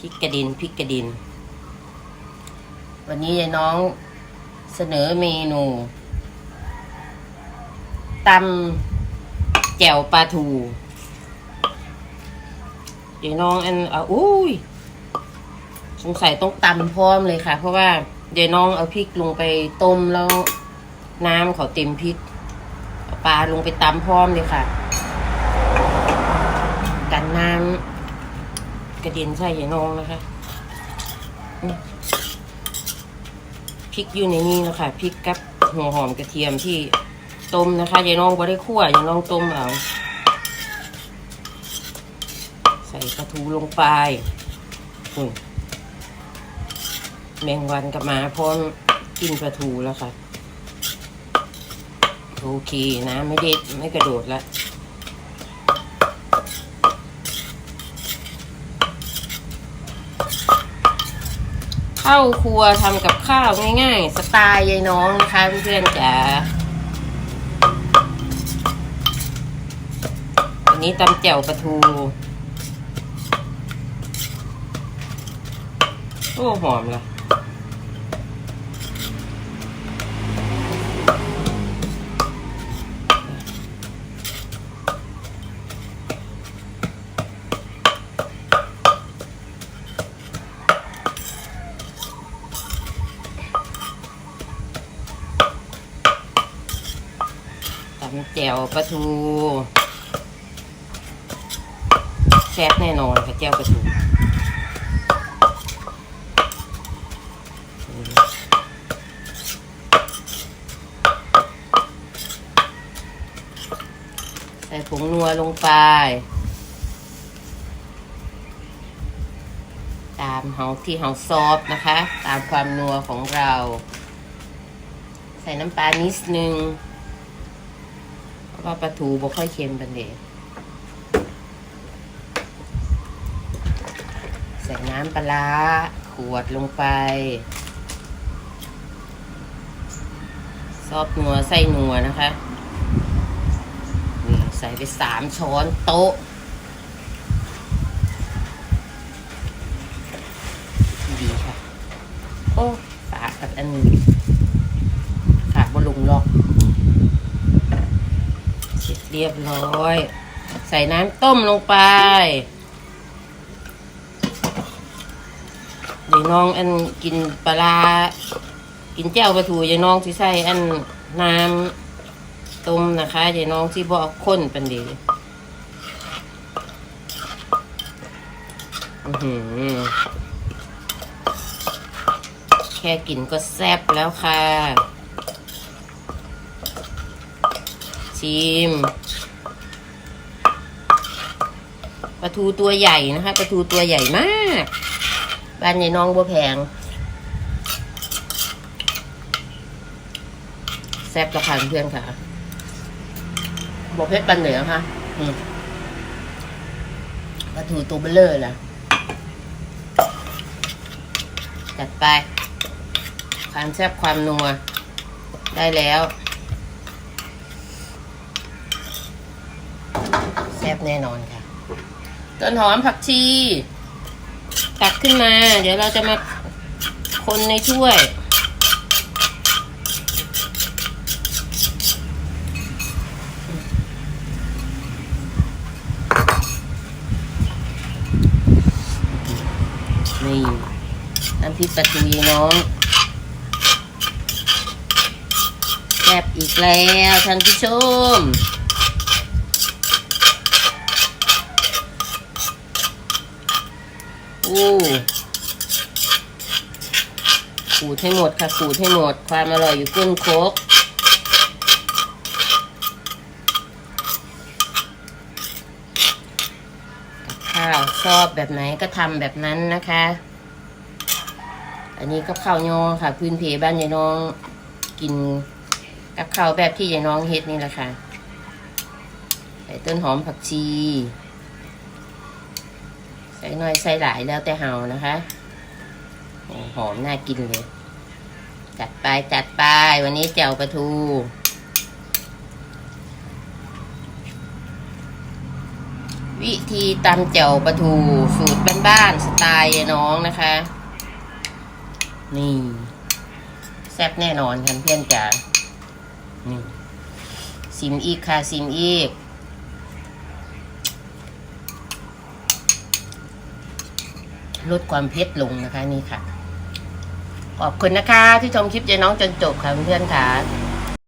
พริกกระดินพริกกระดิน วันนี้ยายน้องเสนอเมนูตำแจ่วปลาทูยายน้องอันอาอุ้ยสงสัยต้องตำพร้อมเลยค่ะ เพราะว่าเดยน้องเอาพริกลงไปต้มแล้วน้ำเขาเต็มพริกปลาลงไปตำพร้อมเลยค่ะ กันน้ำ กระเด็นใส่ยายน้องนะคะพริกอยู่ในนี้นะคะพริกกับหัวหอมกระเทียมที่ต้มนะคะยายน้องบ่ได้คั่วยายน้องต้มเอาใส่ปลาทูลงไปแมงวันกับหมาพร้อมกินปลาทูแล้วค่ะ โอเคนะ ไม่เด็ดไม่กระโดดละ เข้าครัวทำกับข้าวง่ายๆ สไตล์ยายน้องนะคะเพื่อนๆจ๋าวันนี้ตำแจ่วปลาทู โอ้หอมละำแจ่วปลาทูแซ่บแน่นอนค่ะแจ่วปลาทูใส่ผงนัวลงไป ตามเฮาที่เฮาซอฟนะคะ ตามความนัวของเรา ใส่น้ำปลานิดนึง ว่าปลาทูบ่ค่อยเค็มปันเดใส่น้ำปลาร้าขวดลงไป ซอบนัวใส่นัวนะคะ นี่ใส่ไปสามช้อนโต๊ะดีค่ะ โอ้ฝากับอันนี้ขาดบลุงหรอก เส เรียบร้อย ใส่น้ำต้มลงไปเดี๋ยวน้องอันกินปลา กินแจ่วปลาทูยายน้องที่ใส่อันน้ำต้มนะคะยายน้องที่บอกข้นเป็นดีอือหือแค่กลิ่นก็แซ่บแล้วค่ะชิม ปลาทูตัวใหญ่นะคะปลาทูตัวใหญ่มากบ้านยายน้องบัวแพงแซ่บราคาเพื่อนค่ะบอกเพชรปันเหนือค่ะปลาทูตัวเบลเลอร์ล่ะจัดไป ความแซ่บความนัว ได้แล้ว แซ่บแน่นอนค่ะ ต้นหอมผักชีตักขึ้นมา เดี๋ยวเราจะมาคนในถ้วย นี่น้ำพริกปลาทูยายน้องแซ่บอีกแล้วท่านผู้ชม อู้ขูดให้หมดค่ะขูดให้หมด ความอร่อยอยู่ก้นโคกข้าวชอบแบบไหนก็ทำแบบนั้นนะคะ อันนี้กับข้าวยอค่ะ พื้นเพบ้านยายน้องกินกับข้าวแบบที่ยายน้องเฮ็ดนี่แหละค่ะใส่ต้นหอมผักชี ใส่น้อยใส่หลายแล้วแต่เฮานะคะหอมน่ากินเลย จัดไปจัดไป วันนี้แจ่วปลาทูวิธีตำแจ่วปลาทูสูตรบ้านๆสไตล์น้องนะคะ นี่ แซ่บแน่นอนค่ะเพื่อนจ๋านี่ซิมอีกค่ะซิมอีก ลดความเผ็ดลงนะคะนี่ค่ะ ขอบคุณนะคะที่ชมคลิปยายน้องจนจบค่ะเพื่อนๆค่ะ